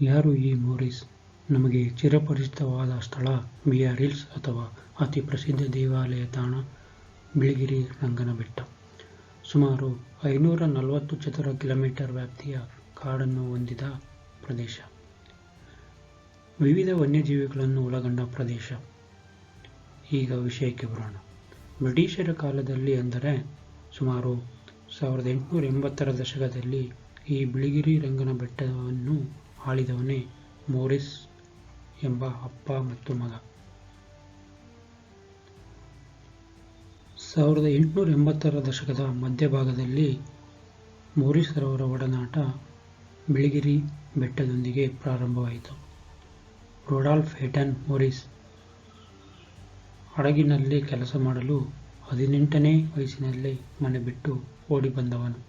ಯಾರು ಈ ಮೋರಿಸ್? ನಮಗೆ ಚಿರಪರಿಚಿತವಾದ ಸ್ಥಳ ಬಿಆರ್ ಹಿಲ್ಸ್ ಅಥವಾ ಅತಿ ಪ್ರಸಿದ್ಧ ದೇವಾಲಯ ತಾಣ, ಬಿಳಿಗಿರಿ ರಂಗನ ಬೆಟ್ಟ ಸುಮಾರು ಐನೂರ ನಲವತ್ತು ಚದರ ಕಿಲೋಮೀಟರ್ ವ್ಯಾಪ್ತಿಯ ಕಾಡನ್ನು ಹೊಂದಿದ ಪ್ರದೇಶ. ವಿವಿಧ ವನ್ಯಜೀವಿಗಳನ್ನು ಒಳಗೊಂಡ ಪ್ರದೇಶ. ಈಗ ವಿಷಯಕ್ಕೆ ಬರೋಣ. ಬ್ರಿಟಿಷರ ಕಾಲದಲ್ಲಿ ಅಂದರೆ ಸುಮಾರು ಸಾವಿರದ ಎಂಟುನೂರ ಎಂಬತ್ತರ ದಶಕದಲ್ಲಿ ಈ ಬಿಳಿಗಿರಿ ರಂಗನ ಬೆಟ್ಟವನ್ನು ಆಳಿದವನೇ ಮೋರಿಸ್ ಎಂಬ ಅಪ್ಪ ಮತ್ತು ಮಗ. ಸಾವಿರದ ಎಂಟುನೂರ ಎಂಬತ್ತರ ದಶಕದ ಮಧ್ಯಭಾಗದಲ್ಲಿ ಮೋರಿಸರವರ ಒಡನಾಟ ಬಿಳಿಗಿರಿ ಬೆಟ್ಟದೊಂದಿಗೆ ಪ್ರಾರಂಭವಾಯಿತು. ರೊಡಾಲ್ಫ್ ಹೆಟನ್ ಮೋರಿಸ್ ಹಡಗಿನಲ್ಲಿ ಕೆಲಸ ಮಾಡಲು ಹದಿನೆಂಟನೇ ವಯಸ್ಸಿನಲ್ಲಿ ಮನೆ ಬಿಟ್ಟು ಓಡಿ ಬಂದವನು.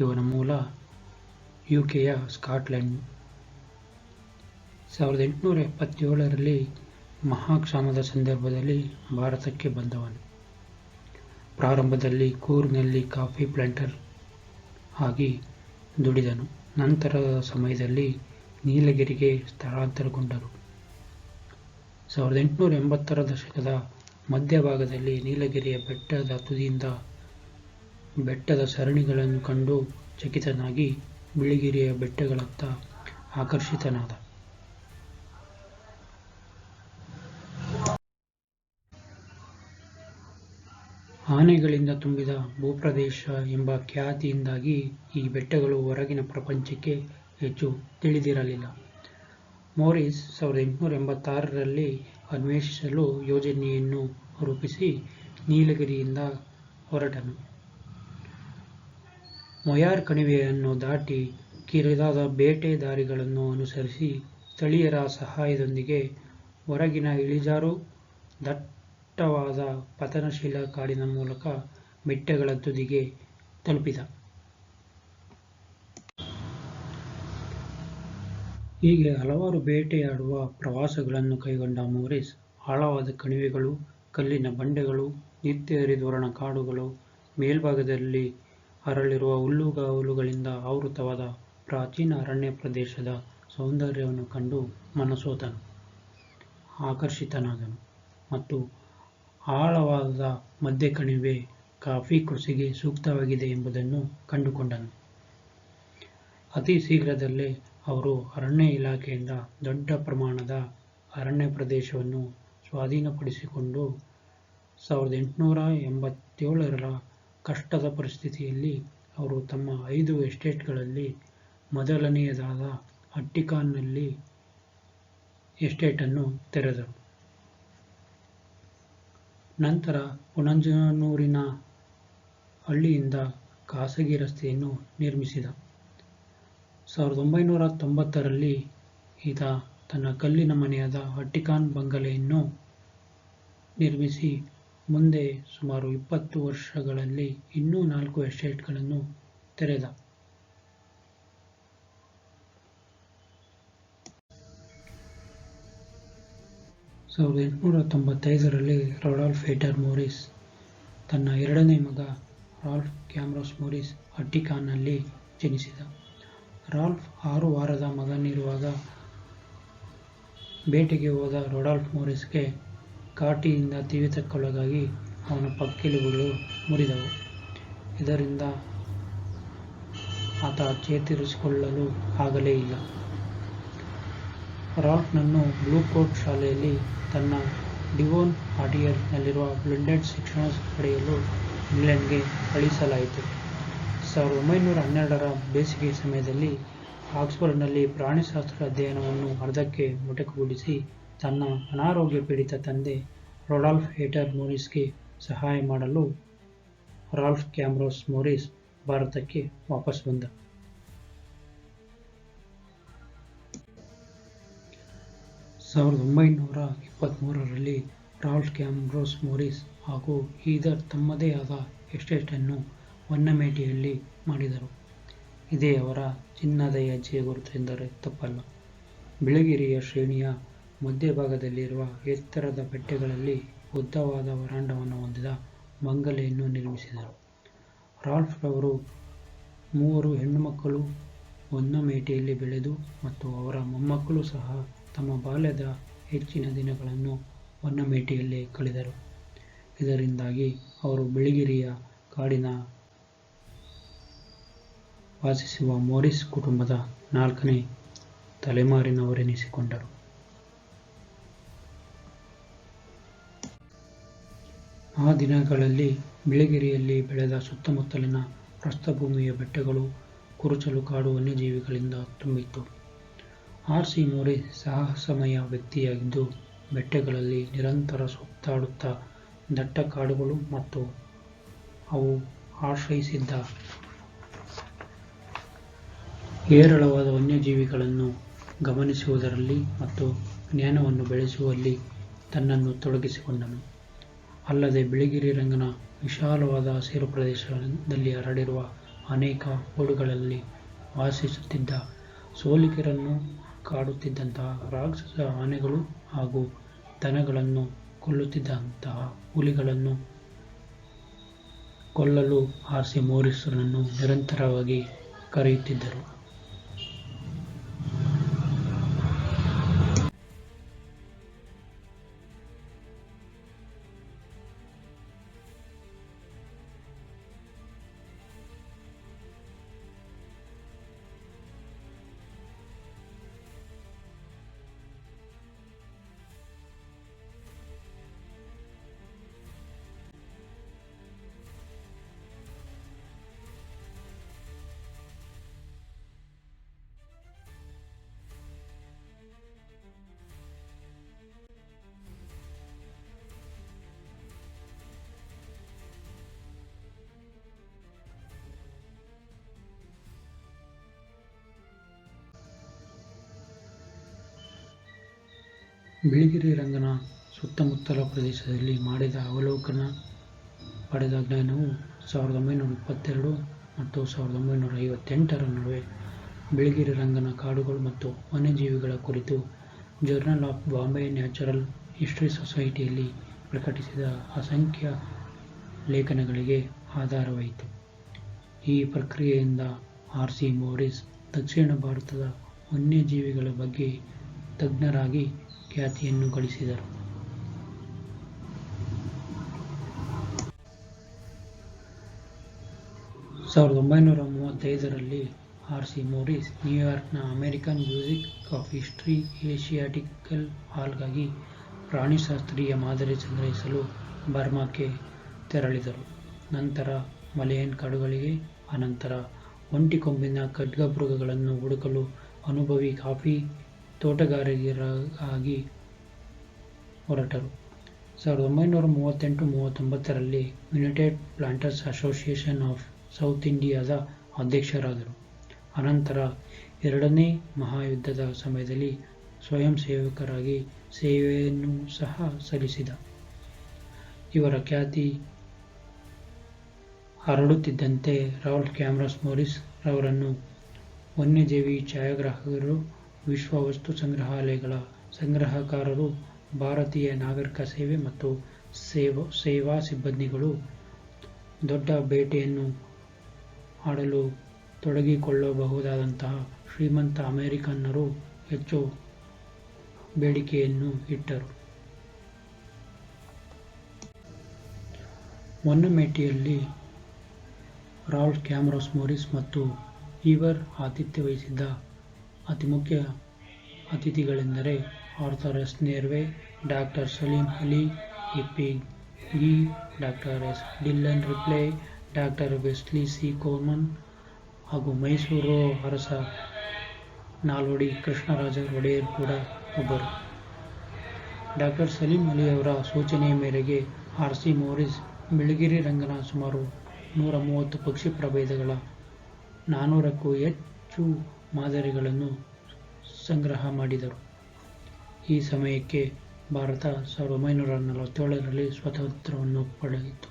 ಇವನ ಮೂಲ ಯುಕೆಯ ಸ್ಕಾಟ್ಲೆಂಡ್ ಸಾವಿರದ ಎಂಟುನೂರ ಎಪ್ಪತ್ತೇಳರಲ್ಲಿ ಮಹಾಕ್ಷಾಮದ ಸಂದರ್ಭದಲ್ಲಿ ಭಾರತಕ್ಕೆ ಬಂದವನು. ಪ್ರಾರಂಭದಲ್ಲಿ ಕೂರ್ನಲ್ಲಿ ಕಾಫಿ ಪ್ಲಾಂಟರ್ ಆಗಿ ದುಡಿದನು. ನಂತರದ ಸಮಯದಲ್ಲಿ ನೀಲಗಿರಿಗೆ ಸ್ಥಳಾಂತರಗೊಂಡರು ಸಾವಿರದ ಎಂಟುನೂರ ಎಂಬತ್ತರ ದಶಕದ ಮಧ್ಯಭಾಗದಲ್ಲಿ ನೀಲಗಿರಿಯ ಬೆಟ್ಟದ ತುದಿಯಿಂದ ಬೆಟ್ಟದ ಸರಣಿಗಳನ್ನು ಕಂಡು ಚಕಿತನಾಗಿ ಬಿಳಿಗಿರಿಯ ಬೆಟ್ಟಗಳತ್ತ ಆಕರ್ಷಿತನಾದ. ಆನೆಗಳಿಂದ ತುಂಬಿದ ಭೂಪ್ರದೇಶ ಎಂಬ ಖ್ಯಾತಿಯಿಂದಾಗಿ ಈ ಬೆಟ್ಟಗಳು ಹೊರಗಿನ ಪ್ರಪಂಚಕ್ಕೆ ಹೆಚ್ಚು ತಿಳಿದಿರಲಿಲ್ಲ. ಮೋರಿಸ್ ಸಾವಿರದ ಎಂಟುನೂರ ಎಂಬತ್ತಾರರಲ್ಲಿ ಅನ್ವೇಷಿಸಲು ಯೋಜನೆಯನ್ನು ರೂಪಿಸಿ ನೀಲಗಿರಿಯಿಂದ ಹೊರಟನು. ಮೊಯಾರ್ ಕಣಿವೆಯನ್ನು ದಾಟಿ ಕಿರಿದಾದ ಬೇಟೆ ದಾರಿಗಳನ್ನು ಅನುಸರಿಸಿ ಸ್ಥಳೀಯರ ಸಹಾಯದೊಂದಿಗೆ ಹೊರಗಿನ ಇಳಿಜಾರು, ದಟ್ಟವಾದ ಪತನಶೀಲ ಕಾಡಿನ ಮೂಲಕ ಬೆಟ್ಟಗಳ ತುದಿಗೆ ತಲುಪಿದ. ಹೀಗೆ ಹಲವಾರು ಬೇಟೆಯಾಡುವ ಪ್ರವಾಸಗಳನ್ನು ಕೈಗೊಂಡ ಮೋರಿಸ್, ಆಳವಾದ ಕಣಿವೆಗಳು, ಕಲ್ಲಿನ ಬಂಡೆಗಳು, ನಿತ್ಯ ಹರಿದೋರಣ ಕಾಡುಗಳು, ಮೇಲ್ಭಾಗದಲ್ಲಿ ಅರಳಿರುವ ಹುಲ್ಲುಗಾವಲುಗಳಿಂದ ಆವೃತವಾದ ಪ್ರಾಚೀನ ಅರಣ್ಯ ಪ್ರದೇಶದ ಸೌಂದರ್ಯವನ್ನು ಕಂಡು ಮನಸೋತನು, ಆಕರ್ಷಿತನಾದನು ಮತ್ತು ಆಳವಾದ ಮಧ್ಯ ಕಣಿವೆ ಕಾಫಿ ಕೃಷಿಗೆ ಸೂಕ್ತವಾಗಿದೆ ಎಂಬುದನ್ನು ಕಂಡುಕೊಂಡನು. ಅತಿ ಶೀಘ್ರದಲ್ಲೇ ಅವರು ಅರಣ್ಯ ಇಲಾಖೆಯಿಂದ ದೊಡ್ಡ ಪ್ರಮಾಣದ ಅರಣ್ಯ ಪ್ರದೇಶವನ್ನು ಸ್ವಾಧೀನಪಡಿಸಿಕೊಂಡು ಸಾವಿರದ ಎಂಟುನೂರ ಎಂಬತ್ತೇಳರ ಕಷ್ಟದ ಪರಿಸ್ಥಿತಿಯಲ್ಲಿ ಅವರು ತಮ್ಮ ಐದು ಎಸ್ಟೇಟ್ಗಳಲ್ಲಿ ಮೊದಲನೆಯದಾದ ಅಟ್ಟಿಕಾನ್ನಲ್ಲಿ ಎಸ್ಟೇಟನ್ನು ತೆರೆದರು. ನಂತರ ಪುಣಂಜನೂರಿನ ಹಳ್ಳಿಯಿಂದ ಖಾಸಗಿ ರಸ್ತೆಯನ್ನು ನಿರ್ಮಿಸಿದ. ಸಾವಿರದ ಒಂಬೈನೂರ ತೊಂಬತ್ತರಲ್ಲಿ ಈತ ತನ್ನ ಕಲ್ಲಿನ ಮನೆಯಾದ ಅಟ್ಟಿಕಾನ್ ಬಂಗಲೆಯನ್ನು ನಿರ್ಮಿಸಿ ಮುಂದೆ ಸುಮಾರು ಇಪ್ಪತ್ತು ವರ್ಷಗಳಲ್ಲಿ ಇನ್ನೂ ನಾಲ್ಕು ಎಸ್ಟೇಟ್ಗಳನ್ನು ತೆರೆದ. ಸಾವಿರದ ಎಂಟುನೂರ ತೊಂಬತ್ತೈದರಲ್ಲಿ ರೊಡಾಲ್ಫ್ ಹೇಟರ್ ಮೋರಿಸ್, ತನ್ನ ಎರಡನೇ ಮಗ ರಾಲ್ಫ್ ಕ್ಯಾಮ್ರೋಸ್ ಮೋರಿಸ್ ಅಟ್ಟಿಕಾನ್ನಲ್ಲಿ ಜನಿಸಿದ. ರಾಲ್ಫ್ ಆರು ವಾರದ ಮಗನಿರುವಾಗ ಬೇಟೆಗೆ ಹೋದ ರೊಡಾಲ್ಫ್ ಮೋರಿಸ್ಗೆ ಕಾಟಿಯಿಂದ ತಿವಿತಕ್ಕೊಳಗಾಗಿ ಅವನ ಪಕ್ಕೆಲುಬುಗಳು ಮುರಿದವು. ಇದರಿಂದ ಆತ ಚೇತರಿಸಿಕೊಳ್ಳಲು ಆಗಲೇ ಇಲ್ಲ. ರಾಕ್ನನ್ನು ಬ್ಲೂ ಕೋಟ್ ಶಾಲೆಯಲ್ಲಿ ತನ್ನ ಡಿವೋನ್ ಹಾಟಿಯರ್ನಲ್ಲಿರುವ ಬ್ಲೆಂಡೆಡ್ ಶಿಕ್ಷಣ ಪಡೆಯಲು ಇಂಗ್ಲೆಂಡ್ಗೆ ಕಳುಹಿಸಲಾಯಿತು. ಸಾವಿರದ ಒಂಬೈನೂರ ಹನ್ನೆರಡರ ಬೇಸಿಗೆ ಸಮಯದಲ್ಲಿ ಆಕ್ಸ್ಫರ್ಡ್ನಲ್ಲಿ ಪ್ರಾಣಿಶಾಸ್ತ್ರ ಅಧ್ಯಯನವನ್ನು ಅರ್ಧಕ್ಕೆ ಮೊಟಕುಗೊಳಿಸಿ ತನ್ನ ಅನಾರೋಗ್ಯ ಪೀಡಿತ ತಂದೆ ರೊಡಾಲ್ಫ್ ಹೇಟರ್ ಮೋರಿಸ್ಗೆ ಸಹಾಯ ಮಾಡಲು ರಾಲ್ಫ್ ಕ್ಯಾಮ್ರೋಸ್ ಮೋರಿಸ್ ಭಾರತಕ್ಕೆ ವಾಪಸ್ ಬಂದ. ಸಾವಿರದ ಒಂಬೈನೂರ ಇಪ್ಪತ್ತ್ಮೂರರಲ್ಲಿ ರಾಲ್ಫ್ ಕ್ಯಾಮ್ರೋಸ್ ಮೋರಿಸ್ ಹಾಗೂ ಈದರ್ ತಮ್ಮದೇ ಆದ ಎಸ್ಟೇಟನ್ನು ಹೊನ್ನಮೇಟಿಯಲ್ಲಿ ಮಾಡಿದರು. ಇದೇ ಅವರ ಚಿನ್ನದ ಹೆಜ್ಜೆಯ ಗುರುತು ಎಂದರೆ ತಪ್ಪಲ್ಲ. ಬಿಳಗಿರಿಯ ಶ್ರೇಣಿಯ ಮಧ್ಯಭಾಗದಲ್ಲಿರುವ ಎತ್ತರದ ಬೆಟ್ಟಗಳಲ್ಲಿ ಉದ್ದವಾದ ವರಾಂಡವನ್ನು ಹೊಂದಿದ ಬಂಗಲೆಯನ್ನು ನಿರ್ಮಿಸಿದರು ರಾಲ್ಫ್ ರವರು ಮೂವರು ಹೆಣ್ಣುಮಕ್ಕಳು ಹೊನ್ನಮೇಟೆಯಲ್ಲಿ ಬೆಳೆದು ಮತ್ತು ಅವರ ಮೊಮ್ಮಕ್ಕಳು ಸಹ ತಮ್ಮ ಬಾಲ್ಯದ ಹೆಚ್ಚಿನ ದಿನಗಳನ್ನು ಹೊನ್ನಮೇಟೆಯಲ್ಲೇ ಕಳೆದರು. ಇದರಿಂದಾಗಿ ಅವರು ಬಿಳಿಗಿರಿಯ ಕಾಡಿನ ವಾಸಿಸುವ ಮೋರಿಸ್ ಕುಟುಂಬದ ನಾಲ್ಕನೇ ತಲೆಮಾರಿನವರೆನಿಸಿಕೊಂಡರು. ಆ ದಿನಗಳಲ್ಲಿ ಬಿಳಿಗಿರಿಯಲ್ಲಿ ಬೆಳೆದ ಸುತ್ತಮುತ್ತಲಿನ ಪ್ರಸ್ಥಭೂಮಿಯ ಬೆಟ್ಟಗಳು ಕುರುಚಲು ಕಾಡು ವನ್ಯಜೀವಿಗಳಿಂದ ತುಂಬಿತ್ತು. ಆರ್. ಸಿ. ಮೋರೆ ಸಾಹಸಮಯ ವ್ಯಕ್ತಿಯಾಗಿದ್ದು, ಬೆಟ್ಟಗಳಲ್ಲಿ ನಿರಂತರ ಸುತ್ತಾಡುತ್ತಾ ದಟ್ಟ ಕಾಡುಗಳು ಮತ್ತು ಅವು ಆಶ್ರಯಿಸಿದ್ದ ಹೇರಳವಾದ ವನ್ಯಜೀವಿಗಳನ್ನು ಗಮನಿಸುವುದರಲ್ಲಿ ಮತ್ತು ಜ್ಞಾನವನ್ನು ಬೆಳೆಸುವಲ್ಲಿ ತನ್ನನ್ನು ತೊಡಗಿಸಿಕೊಂಡನು. ಅಲ್ಲದೆ ಬಿಳಿಗಿರಿ ರಂಗನ ವಿಶಾಲವಾದ ಹಸಿರು ಪ್ರದೇಶದಲ್ಲಿ ಹರಡಿರುವ ಅನೇಕ ಹೋಡುಗಳಲ್ಲಿ ವಾಸಿಸುತ್ತಿದ್ದ ಸೋಲಿಗರನ್ನು ಕಾಡುತ್ತಿದ್ದಂತಹ ರಾಕ್ಷಸ ಆನೆಗಳು ಹಾಗೂ ದನಗಳನ್ನು ಕೊಲ್ಲುತ್ತಿದ್ದಂತಹ ಹುಲಿಗಳನ್ನು ಕೊಲ್ಲಲು ಆರ್. ಮೋರಿಸರನ್ನು ನಿರಂತರವಾಗಿ ಕರೆಯುತ್ತಿದ್ದರು. ಬಿಳಿಗಿರಿ ರಂಗನ ಸುತ್ತಮುತ್ತಲ ಪ್ರದೇಶದಲ್ಲಿ ಮಾಡಿದ ಅವಲೋಕನ ಪಡೆದ ಜ್ಞಾನವು ಸಾವಿರದ ಒಂಬೈನೂರ ಇಪ್ಪತ್ತೆರಡು ಮತ್ತು ಸಾವಿರದ ಒಂಬೈನೂರ ಐವತ್ತೆಂಟರ ನಡುವೆ ಬಿಳಿಗಿರಿ ರಂಗನ ಕಾಡುಗಳು ಮತ್ತು ವನ್ಯಜೀವಿಗಳ ಕುರಿತು journal of Bombay natural history ಸೊಸೈಟಿಯಲ್ಲಿ ಪ್ರಕಟಿಸಿದ ಅಸಂಖ್ಯ ಲೇಖನಗಳಿಗೆ ಆಧಾರವಾಯಿತು. ಈ ಪ್ರಕ್ರಿಯೆಯಿಂದ ಆರ್. ಸಿ. ಮೋರಿಸ್, ದಕ್ಷಿಣ ಭಾರತದ ವನ್ಯಜೀವಿಗಳ ಬಗ್ಗೆ ತಜ್ಞರಾಗಿ ಖ್ಯಾತಿಯನ್ನು ಗಳಿಸಿದರು. ಸಾವಿರದ ಒಂಬೈನೂರ ಮೂವತ್ತೈದರಲ್ಲಿ ಆರ್. ಸಿ. ಮೋರಿಸ್ ನ್ಯೂಯಾರ್ಕ್ನ ಅಮೆರಿಕನ್ ಮ್ಯೂಸಿಕ್ ಆಫ್ ಹಿಸ್ಟ್ರಿ ಏಷಿಯಾಟಿಕಲ್ ಹಾಲ್ಗಾಗಿ ಪ್ರಾಣಿಶಾಸ್ತ್ರೀಯ ಮಾದರಿ ಸಂಗ್ರಹಿಸಲು ಬರ್ಮಾಕ್ಕೆ ತೆರಳಿದರು. ನಂತರ ಮಲೆಯನ್ ಕಾಡುಗಳಿಗೆ, ಅನಂತರ ಒಂಟಿಕೊಂಬಿನ ಖಡ್ಗಮೃಗಗಳನ್ನು ಹುಡುಕಲು ಅನುಭವಿ ಕಾಫಿ ತೋಟಗಾರರಿಗಾಗಿ ಹೊರಟರು. ಸಾವಿರದ ಒಂಬೈನೂರ ಮೂವತ್ತೆಂಟು-ಮೂವತ್ತೊಂಬತ್ತರಲ್ಲಿ United Planters Association of South ಇಂಡಿಯಾದ ಅಧ್ಯಕ್ಷರಾದರು. ಅನಂತರ ಎರಡನೇ ಮಹಾಯುದ್ಧದ ಸಮಯದಲ್ಲಿ ಸ್ವಯಂ ಸೇವಕರಾಗಿ ಸೇವೆಯನ್ನು ಸಹ ಸಲ್ಲಿಸಿದ. ಇವರ ಖ್ಯಾತಿ ಹರಡುತ್ತಿದ್ದಂತೆ ರಾಲ್ಫ್ ಕ್ಯಾಮ್ರಾಸ್ ಮೋರಿಸ್ ರವರನ್ನು ವನ್ಯಜೀವಿ ಛಾಯಾಗ್ರಾಹಕರು, ವಿಶ್ವ ವಸ್ತು ಸಂಗ್ರಹಾಲಯಗಳ ಸಂಗ್ರಹಕಾರರು, ಭಾರತೀಯ ನಾಗರಿಕ ಸೇವೆ ಮತ್ತು ಸೇವಾ ಸಿಬ್ಬಂದಿಗಳು ದೊಡ್ಡ ಬೇಟೆಯನ್ನು ಆಡಲು ತೊಡಗಿಕೊಳ್ಳಬಹುದಾದಂತಹ ಶ್ರೀಮಂತ ಅಮೆರಿಕನ್ನರು ಹೆಚ್ಚು ಬೇಡಿಕೆಯನ್ನು ಇಟ್ಟರು. ಮೊನ್ನಮೇಟಿಯಲ್ಲಿ ರಾಲ್ಫ್ ಕ್ಯಾಮ್ರೋಸ್ ಮೋರಿಸ್ ಮತ್ತು ಈವರ್ ಆತಿಥ್ಯ ವಹಿಸಿದ್ದ ಅತಿಮುಖ್ಯ ಅತಿಥಿಗಳೆಂದರೆ Arthur S. ನೇರ್ವೆ doctor Salim Ali, E P Gee, doctor S. Dillon Ripley, doctor Wesley C. Coman ಹಾಗೂ ಮೈಸೂರು ಅರಸ ನಾಲ್ವಡಿ ಕೃಷ್ಣರಾಜ ಒಡೆಯರ್ ಕೂಡ ಒಬ್ಬರು. ಡಾಕ್ಟರ್ ಸಲೀಂ ಅಲಿ ಅವರ ಸೂಚನೆಯ ಮೇರೆಗೆ ಆರ್. ಸಿ. ಮೋರಿಸ್ ಬಿಳಿಗಿರಿ ರಂಗನ ಸುಮಾರು ನೂರ ಮೂವತ್ತು ಪಕ್ಷಿ ಪ್ರಭೇದಗಳ ನಾನ್ನೂರಕ್ಕೂ ಹೆಚ್ಚು ಮಾದರಿಗಳನ್ನು ಸಂಗ್ರಹ ಮಾಡಿದರು. ಈ ಸಮಯಕ್ಕೆ ಭಾರತ ಸಾವಿರದ ಒಂಬೈನೂರ ನಲವತ್ತೇಳರಲ್ಲಿ ಸ್ವಾತಂತ್ರ್ಯವನ್ನು ಪಡೆಯಿತು.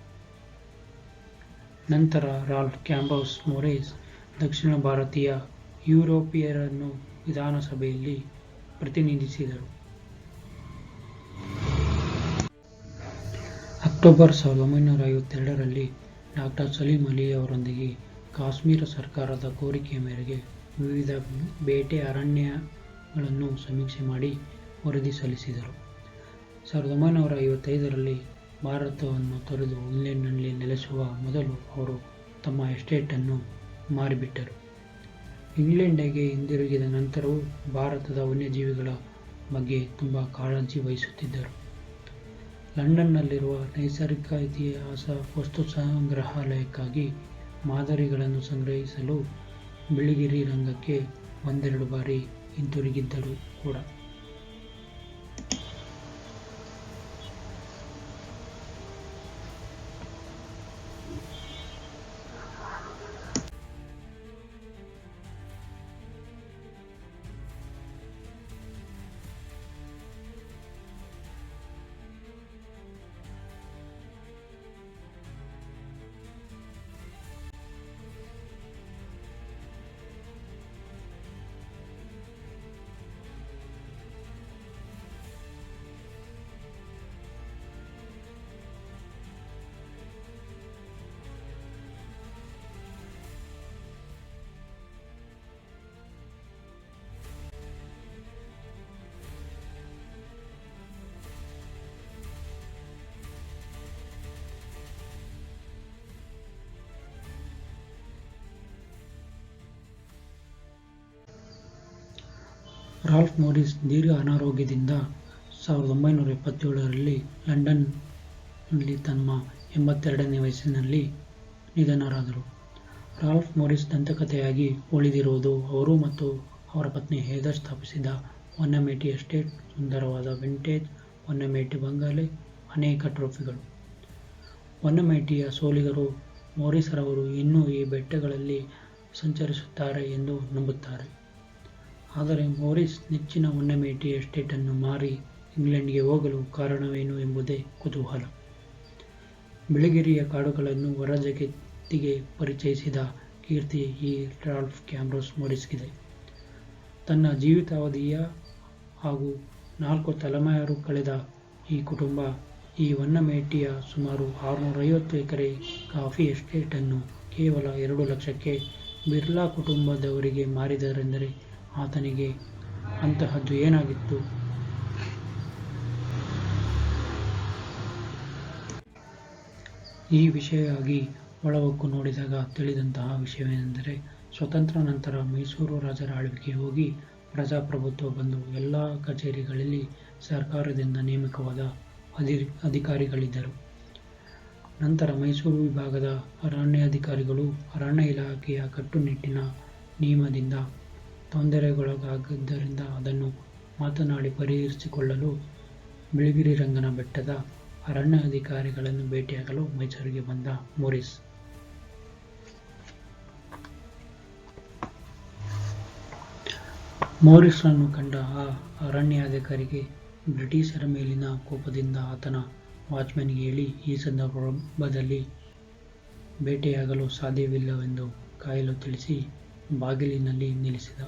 ನಂತರ ರಾಲ್ಫ್ ಕ್ಯಾಂಬಸ್ ಮೊರೇಸ್ ದಕ್ಷಿಣ ಭಾರತೀಯ ಯುರೋಪಿಯರನ್ನು ವಿಧಾನಸಭೆಯಲ್ಲಿ ಪ್ರತಿನಿಧಿಸಿದರು. ಅಕ್ಟೋಬರ್ ಸಾವಿರದ ಒಂಬೈನೂರ ಐವತ್ತೆರಡರಲ್ಲಿ ಡಾಕ್ಟರ್ ಸಲೀಂ ಅಲಿಯವರೊಂದಿಗೆ ಕಾಶ್ಮೀರ ಸರ್ಕಾರದ ಕೋರಿಕೆಯ ಮೇರೆಗೆ ವಿವಿಧ ಬೇಟೆ ಅರಣ್ಯಗಳನ್ನು ಸಮೀಕ್ಷೆ ಮಾಡಿ ವರದಿ ಸಲ್ಲಿಸಿದರು. ಸಾವಿರದ ಒಂಬೈನೂರ ಐವತ್ತೈದರಲ್ಲಿ ಭಾರತವನ್ನು ತೊರೆದು ಇಂಗ್ಲೆಂಡ್ನಲ್ಲಿ ನೆಲೆಸುವ ಮೊದಲು ಅವರು ತಮ್ಮ ಎಸ್ಟೇಟನ್ನು ಮಾರಿಬಿಟ್ಟರು. ಇಂಗ್ಲೆಂಡಿಗೆ ಹಿಂದಿರುಗಿದ ನಂತರವೂ ಭಾರತದ ವನ್ಯಜೀವಿಗಳ ಬಗ್ಗೆ ತುಂಬ ಕಾಳಜಿ ವಹಿಸುತ್ತಿದ್ದರು. ಲಂಡನ್ನಲ್ಲಿರುವ ನೈಸರ್ಗಿಕ ಇತಿಹಾಸ ವಸ್ತು ಸಂಗ್ರಹಾಲಯಕ್ಕಾಗಿ ಮಾದರಿಗಳನ್ನು ಸಂಗ್ರಹಿಸಲು ಬಿಳಿಗಿರಿ ರಂಗಕ್ಕೆ ಒಂದೆರಡು ಬಾರಿ ಹಿಂತಿರುಗಿದ್ದರು ಕೂಡ. ರಾಲ್ಫ್ ಮೋರಿಸ್ ದೀರ್ಘ ಅನಾರೋಗ್ಯದಿಂದ ಸಾವಿರದ ಒಂಬೈನೂರ ಎಪ್ಪತ್ತೇಳರಲ್ಲಿ ಲಂಡನ್ನಲ್ಲಿ ತಮ್ಮ ಎಂಬತ್ತೆರಡನೇ ವಯಸ್ಸಿನಲ್ಲಿ ನಿಧನರಾದರು. ರಾಲ್ಫ್ ಮೋರಿಸ್ ದಂತಕಥೆಯಾಗಿ ಉಳಿದಿರುವುದು ಅವರು ಮತ್ತು ಅವರ ಪತ್ನಿ ಹೇದರ್ ಸ್ಥಾಪಿಸಿದ ಒನ್ನಮೇಟಿ ಎಸ್ಟೇಟ್, ಸುಂದರವಾದ ವಿಂಟೇಜ್ ಒನ್ನಮೇಟಿ ಬಂಗಲೆ, ಅನೇಕ ಟ್ರೋಫಿಗಳು. ಒನ್ನಮೇಟಿಯ ಸೋಲಿಗರು ಮೋರಿಸರವರು ಇನ್ನೂ ಈ ಬೆಟ್ಟಗಳಲ್ಲಿ ಸಂಚರಿಸುತ್ತಾರೆ ಎಂದು ನಂಬುತ್ತಾರೆ. ಆದರೆ ಮೋರಿಸ್ ನೆಚ್ಚಿನ ವನ್ನಮೇಟಿ ಎಸ್ಟೇಟನ್ನು ಮಾರಿ ಇಂಗ್ಲೆಂಡ್ಗೆ ಹೋಗಲು ಕಾರಣವೇನು ಎಂಬುದೇ ಕುತೂಹಲ. ಬಿಳಿಗಿರಿಯ ಕಾಡುಗಳನ್ನು ಹೊರ ಜಗತ್ತಿಗೆ ಪರಿಚಯಿಸಿದ ಕೀರ್ತಿ ಈ ರಾಲ್ಫ್ ಕ್ಯಾಮ್ರೋಸ್ ಮೋರಿಸ್ಗಿದೆ ತನ್ನ ಜೀವಿತಾವಧಿಯ ಹಾಗೂ ನಾಲ್ಕು ತಲೆಮಾರು ಕಳೆದ ಈ ಕುಟುಂಬ ಈ ವನ್ನಮೇಟಿಯ ಸುಮಾರು ಆರುನೂರೈವತ್ತು ಎಕರೆ ಕಾಫಿ ಎಸ್ಟೇಟನ್ನು ಕೇವಲ ಎರಡು ಲಕ್ಷಕ್ಕೆ ಬಿರ್ಲಾ ಕುಟುಂಬದವರಿಗೆ ಮಾರಿದರೆಂದರೆ ಆತನಿಗೆ ಅಂತಹದ್ದು ಏನಾಗಿತ್ತು? ಈ ವಿಷಯವಾಗಿ ಒಳಹೊಕ್ಕು ನೋಡಿದಾಗ ತಿಳಿದಂತಹ ವಿಷಯವೇನೆಂದರೆ ಸ್ವತಂತ್ರ ನಂತರ ಮೈಸೂರು ರಾಜರ ಆಳ್ವಿಕೆ ಹೋಗಿ ಪ್ರಜಾಪ್ರಭುತ್ವ ಬಂದು ಎಲ್ಲ ಕಚೇರಿಗಳಲ್ಲಿ ಸರ್ಕಾರದಿಂದ ನೇಮಕವಾದ ಅಧಿ, ಅಧಿಕಾರಿಗಳಿದ್ದರು. ನಂತರ ಮೈಸೂರು ವಿಭಾಗದ ಅರಣ್ಯಾಧಿಕಾರಿಗಳು ಅರಣ್ಯ ಇಲಾಖೆಯ ಕಟ್ಟುನಿಟ್ಟಿನ ನಿಯಮದಿಂದ ತೊಂದರೆಗೊಳಗಾಗಿದ್ದರಿಂದ ಅದನ್ನು ಮಾತನಾಡಿ ಪರಿಹರಿಸಿಕೊಳ್ಳಲು ಬಿಳಿಗಿರಿ ರಂಗನ ಬೆಟ್ಟದ ಅರಣ್ಯ ಅಧಿಕಾರಿಗಳನ್ನು ಭೇಟಿಯಾಗಲು ಮೈಸೂರಿಗೆ ಬಂದ ಮೋರಿಸ್. ಮೋರಿಸ್ರನ್ನು ಕಂಡ ಆ ಅರಣ್ಯಾಧಿಕಾರಿಗೆ ಬ್ರಿಟಿಷರ ಮೇಲಿನ ಕೋಪದಿಂದ ಆತನ ವಾಚ್ಮನ್ಗೆ ಹೇಳಿ, ಈ ಸಂದರ್ಭದಲ್ಲಿ ಭೇಟಿಯಾಗಲು ಸಾಧ್ಯವಿಲ್ಲವೆಂದು ಕಾಯಲು ತಿಳಿಸಿ ಬಾಗಿಲಿನಲ್ಲಿ ನಿಲ್ಲಿಸಿದ.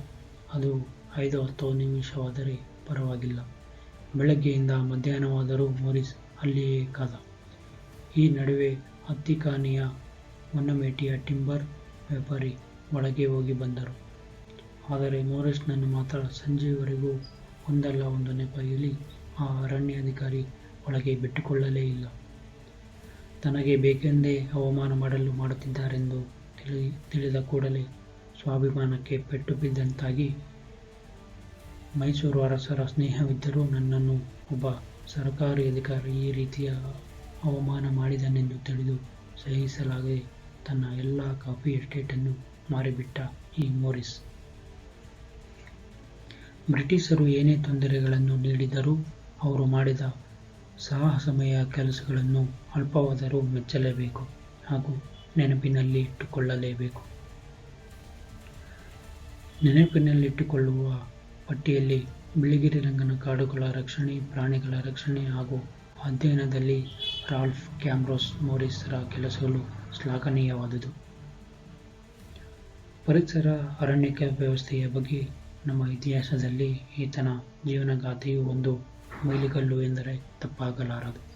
ಅದು ಐದು ಹತ್ತು ನಿಮಿಷವಾದರೆ ಪರವಾಗಿಲ್ಲ. ಬೆಳಗ್ಗೆಯಿಂದ ಮಧ್ಯಾಹ್ನವಾದರೂ ಮೋರಿಸ್ ಅಲ್ಲಿಯೇ ಕಾದ. ಈ ನಡುವೆ ಹತ್ತಿಕಾನಿಯ ಮೊನ್ನಮೇಟಿಯ ಟಿಂಬರ್ ವ್ಯಾಪಾರಿ ಒಳಗೆ ಹೋಗಿ ಬಂದರು. ಆದರೆ ಮೋರಿಸ್ನನ್ನು ಮಾತ್ರ ಸಂಜೆಯವರೆಗೂ ಒಂದಲ್ಲ ಒಂದು ನೆಪದಲ್ಲಿ ಆ ಅರಣ್ಯಾಧಿಕಾರಿ ಒಳಗೆ ಬಿಟ್ಟುಕೊಳ್ಳಲೇ ಇಲ್ಲ. ತನಗೆ ಬೇಕೆಂದೇ ಅವಮಾನ ಮಾಡಲು ಮಾಡುತ್ತಿದ್ದಾರೆಂದು ತಿಳಿ, ತಿಳಿದ ಕೂಡಲೇ ಸ್ವಾಭಿಮಾನಕ್ಕೆ ಪೆಟ್ಟು ಬಿದ್ದಂತಾಗಿ ಮೈಸೂರು ಅರಸರ ಸ್ನೇಹವಿದ್ದರೂ ನನ್ನನ್ನು ಒಬ್ಬ ಸರ್ಕಾರಿ ಅಧಿಕಾರಿ ಈ ರೀತಿಯ ಅವಮಾನ ಮಾಡಿದನೆಂದು ತಿಳಿದು ಸಹಿಸಲಾಗದೆ ತನ್ನ ಎಲ್ಲ ಕಾಫಿ ಎಸ್ಟೇಟನ್ನು ಮಾರಿಬಿಟ್ಟ ಈ ಮೋರಿಸ್. ಬ್ರಿಟಿಷರು ಏನೇ ತೊಂದರೆಗಳನ್ನು ನೀಡಿದರೂ ಅವರು ಮಾಡಿದ ಸಾಹಸಮಯ ಕೆಲಸಗಳನ್ನು ಅಲ್ಪವಾದರೂ ಮೆಚ್ಚಲೇಬೇಕು ಹಾಗೂ ನೆನಪಿನಲ್ಲಿ ಇಟ್ಟುಕೊಳ್ಳಲೇಬೇಕು. ನೆನಪಿನಲ್ಲಿಟ್ಟುಕೊಳ್ಳುವ ಪಟ್ಟಿಯಲ್ಲಿ ಬಿಳಿಗಿರಿ ರಂಗನ ಕಾಡುಗಳ ರಕ್ಷಣೆ, ಪ್ರಾಣಿಗಳ ರಕ್ಷಣೆ ಹಾಗೂ ಅಧ್ಯಯನದಲ್ಲಿ ರಾಲ್ಫ್ ಕ್ಯಾಮ್ರೋಸ್ ಮೋರಿಸ್ರ ಕೆಲಸಗಳು ಶ್ಲಾಘನೀಯವಾದುದು. ಪರಿಸರ ಅರಣ್ಯಕ ವ್ಯವಸ್ಥೆಯ ಬಗ್ಗೆ ನಮ್ಮ ಇತಿಹಾಸದಲ್ಲಿ ಈತನ ಜೀವನಗಾಥೆಯು ಒಂದು ಮೈಲಿಗಲ್ಲು ಎಂದರೆ ತಪ್ಪಾಗಲಾರದು.